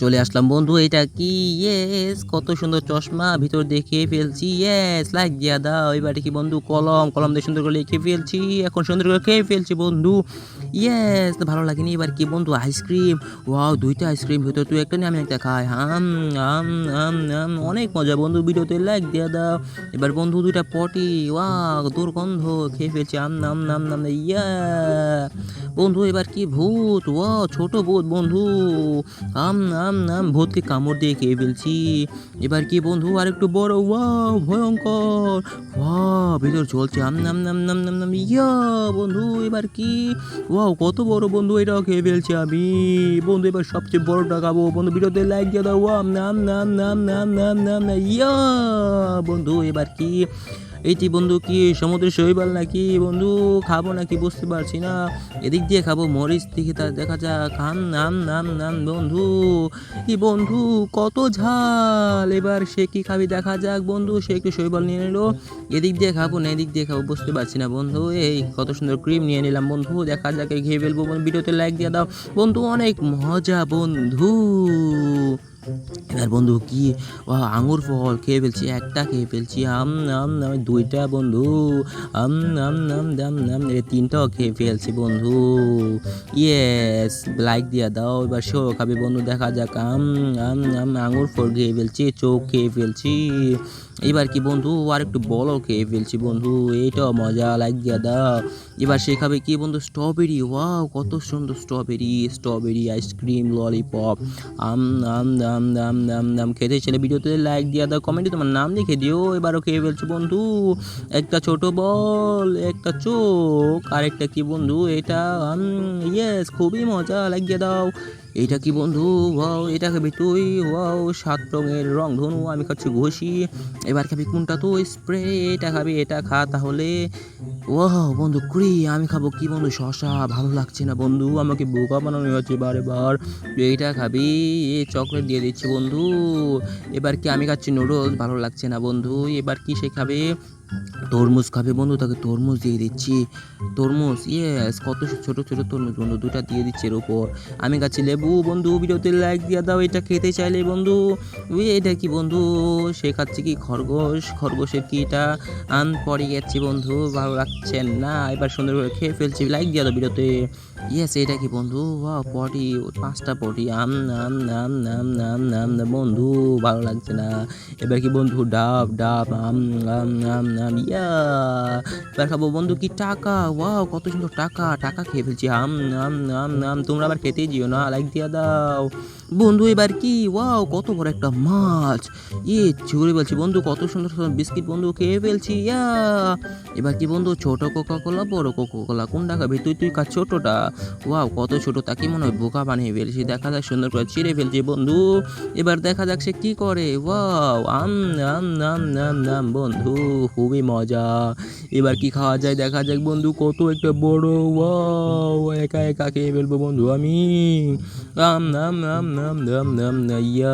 চলে আসলাম, বন্ধু। এটা কি? ইয়েস কত সুন্দর চশমা। ভিতর দিয়ে খেয়ে ফেলছি। ইয়েস লাইক দিয়া দাও। এবারে কি, বন্ধু? কলম। কলম দিয়ে সুন্দর করে লিখে ফেলছি। এখন সুন্দর করে খেয়ে ফেলছি, বন্ধু। ইয়েস ভালো লাগেনি। এবার কি, বন্ধু? আইসক্রিম ওয়াও দুইটা আইসক্রিম ভিতর তুই একটা নিয়ে আমি একটা খাই। হাম আম আম আম অনেক মজা, বন্ধু। ভিডিওতে লাইক দিয়া দাও। এবার, বন্ধু, দুইটা পটি ওয়াও দুর্গন্ধ। খেয়ে ফেলছি। আম নাম নাম নাম ইয়া বন্ধু এবার কি ভূত ও ছোট ভূত বন্ধু আম নাম নাম ভূতকে কামড় দিয়ে খেয়ে ফেলছি এবার কি বন্ধু আর একটু বড় ওয়াও ভয়ঙ্কর ওয়া ভিতর চলছে আম নাম নাম নাম নাম নাম ইয়া বন্ধু এবার কি ওয়াও কত বড় বন্ধু এটাও খেয়ে ফেলছি আমি বন্ধু এবার সবচেয়ে বড়টা খাব বন্ধু ভিডিওতে লাইক দিয়ে দাও নাম নাম নাম নাম নাম নাম নাম ইয়া বন্ধু এবার কি এইটি বন্ধু কি সমুদ্রের শৈবাল নাকি? বন্ধু, খাব নাকি বুঝতে পারছি না। এদিক দিয়ে খাব মরিচ দিকে তা দেখা যাক। খাম নাম নাম নাম, বন্ধু। কি বন্ধু, কত ঝাল! এবার সে কি খাবি দেখা যাক বন্ধু। সে একটু শৈবাল নিয়ে নিল। এদিক দিয়ে খাব না এদিক দিয়ে খাব বুঝতে পারছি না বন্ধু। এই কত সুন্দর ক্রিম নিয়ে নিলাম বন্ধু। দেখা যাক খেয়ে ফেলব ভিডিওতে লাইক দিয়ে দাও। বন্ধু, অনেক মজা বন্ধু। এবার বন্ধু, কি আঙুর ফল খেয়ে ফেলছি, একটা খেয়ে ফেলছি, আম নাম নাম দুইটা বন্ধু, আম নাম নাম দাম নাম তিনটাও খেয়ে ফেলছি বন্ধু। ইয়েস লাইক দিয়া দাও, এবার সেও খাবে বন্ধু, দেখা যাক, আম আম আম, আঙুর ফল খেয়ে ফেলছি, চোখ খেয়ে ফেলছি। এবার কি বন্ধু, আর একটু বলও খেয়ে ফেলছি বন্ধু, এইটাও মজা লাইক দিয়া দাও। এবার সে খাবে কি বন্ধু স্ট্রবেরি ওয়াও কত সুন্দর strawberry strawberry ice cream lollipop আম আম দাম দাম দাম দাম খেতে ছেলে ভিডিওতে লাইক দিয়া দাও কমেন্টে তোমার নাম লিখে দিও। এবারও খেয়ে ফেলছো বন্ধু, একটা ছোট বল, একটা চোখ, আরেকটা কি বন্ধু, এটা ইয়েস খুবই মজা দিয়ে দাও। এইটা কি বন্ধু? ওয়াও, এটা খাবি তুই? ওয়াও, সাত রঙের রং ধনু, আমি খাচ্ছি ঘষি। এবার খাবি কোনটা তুই? স্প্রে, এটা খাবি, এটা খা তাহলে। ও বন্ধু, কুড়ি, আমি খাব কি বন্ধু? শশা, ভালো লাগছে না বন্ধু? আমাকে বোকা বানানো হচ্ছে বারে বার এইটা খাবি এ চকলেট দিয়ে দিচ্ছি বন্ধু। এবার কি আমি খাচ্ছি নুডলস? ভালো লাগছে না বন্ধু। এবার কি সে খাবে? তরমুজ খাবে বন্ধু, তাকে তরমুজ দিয়ে দিচ্ছি। তরমুজ ইয়েস কত ছোট ছোট তরমুজ বন্ধু দুটা দিয়ে দিচ্ছে এর উপর আমি খাচ্ছি লেবু বন্ধু, ভিডিওতে লাইক দিয়ে দাও, এটা খেতে চাইলে বন্ধু। এটা কি বন্ধু? সে খাচ্ছে কি খরগোশ? খরগোশের কি এটা? আন পড়ে গেছে বন্ধু, ভালো লাগছে না। এবার সুন্দর করে খেয়ে ফেলছি লাইক দিয়ে দাও ভিডিওতে। ইয়েস এটা কি বন্ধু? ওয়াও পটি, পাঁচটা পটি, আম নাম নাম নাম নাম নাম বন্ধু, ভালো লাগছে না। এবার কি বন্ধু? ডাব ডাব, আম নাম নাম নাম ইয়া এবার খাব বন্ধু কি টাকা। ওয়াও, কত সুন্দর টাকা। টাকা খেয়ে ফেলছি। আম নাম নাম নাম তোমরা আবার খেতেই যেও না। লাইক দিয়া দাও। বন্ধু, এবার কি? ওয়াও, কত বড় একটা মাছ। ইয়ে ছুড়ে বলছি বন্ধু, কত সুন্দর সুন্দর বিস্কিট বন্ধু, খেয়ে ফেলছি। ইয়া। এবার কি বন্ধু, ছোট কোকা কোলা বড় কোকা কোলা কোনটা খাবি? তুই তুই খা ছোটটা। ওয়াও, কত ছোট, তাকে মনে হয় বোকা বানিয়ে ফেলছি। দেখা যাক, সুন্দর করে ছিঁড়ে ফেলছি বন্ধু। এবার দেখা যাক সে কি করে। ওয়াও, আম নাম নাম নাম নাম বন্ধু খুবই মজা। এবার কি খাওয়া যায় দেখা যাক বন্ধু, কত একটা বড়, ওয়াও, একা একা খেয়ে ফেলব বন্ধু, আমি। নাম নাম নাম নাম নাম না ইয়া